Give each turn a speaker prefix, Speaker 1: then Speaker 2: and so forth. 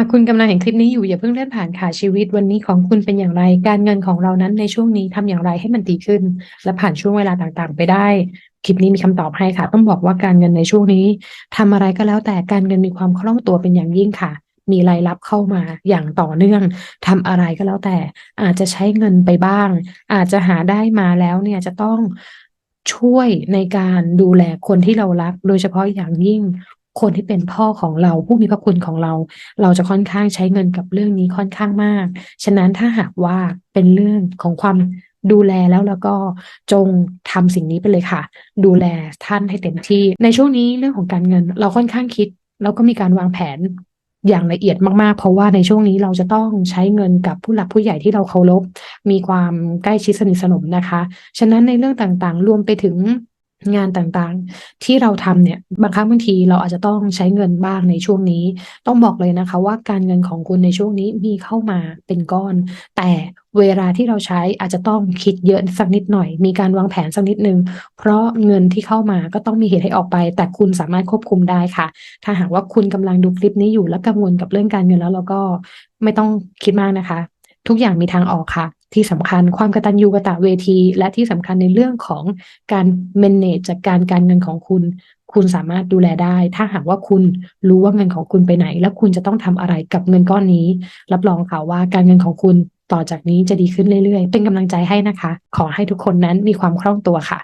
Speaker 1: หากคุณกำลังเห็นคลิปนี้อยู่อย่าเพิ่งเลื่อนผ่านค่ะชีวิตวันนี้ของคุณเป็นอย่างไร การเงินของเรานั้นในช่วงนี้ทำอย่างไรให้มันดีขึ้น และผ่านช่วงเวลาต่างๆ ไปได้ คลิปนี้มีคำตอบให้ค่ะ ต้องบอกว่าการเงินในช่วงนี้ทำอะไรก็แล้วแต่การเงินมีความคล่องตัวเป็นอย่างยิ่งค่ะ มีรายรับเข้ามาอย่างต่อเนื่องทำอะไรก็แล้วแต่ อาจจะใช้เงินไปบ้าง อาจจะหาได้มาแล้วเนี่ยจะต้องช่วยในการดูแลคนที่เรารัก โดยเฉพาะอย่างยิ่ง คนที่เป็นพ่อของเราผู้มีพระคุณของเรา เราจะค่อนข้างใช้เงินกับเรื่องนี้ค่อนข้างมาก ฉะนั้นถ้าหากว่าเป็นเรื่องของความดูแลแล้วแล้วก็จงทำสิ่งนี้ไปเลยค่ะ ดูแลท่านให้เต็มที่ ในช่วงนี้เรื่องของการเงินเราค่อนข้างคิด แล้วก็มีการวางแผนอย่างละเอียดมากๆ เพราะว่าในช่วงนี้เราจะต้องใช้เงินกับผู้หลักผู้ใหญ่ที่เราเคารพ มีความใกล้ชิดสนิทสนมนะคะ ฉะนั้นในเรื่องต่างๆ รวมไปถึง งานต่างๆ ที่เราทำเนี่ยบางครั้งบางทีเราอาจจะต้องใช้เงินบ้างในช่วงนี้ ต้องบอกเลยนะคะ ว่าการเงินของคุณในช่วงนี้มีเข้ามาเป็นก้อน แต่เวลาที่เราใช้อาจจะต้องคิดเยอะสักนิดหน่อย มีการวางแผนสักนิดนึง เพราะเงินที่เข้ามาก็ต้องมีเหตุให้ออกไป แต่คุณสามารถควบคุมได้ค่ะ ถ้าหากว่าคุณกำลังดูคลิปนี้อยู่และกังวลกับเรื่องการเงินแล้วเราก็ไม่ต้องคิดมากนะคะ ทุกอย่างมีทางออกค่ะ ที่สำคัญความกระตันยูกระตะเวที และที่สำคัญในเรื่องของการ manage จัดการการเงินของคุณ คุณสามารถดูแลได้ ถ้าหากว่าคุณรู้ว่าเงินของคุณไปไหน และคุณจะต้องทำอะไรกับเงินก้อนนี้ รับรองค่ะว่าการเงินของคุณต่อจากนี้จะดีขึ้นเรื่อยๆ เป็นกำลังใจให้นะคะ ขอให้ทุกคนนั้นมีความคล่องตัวค่ะ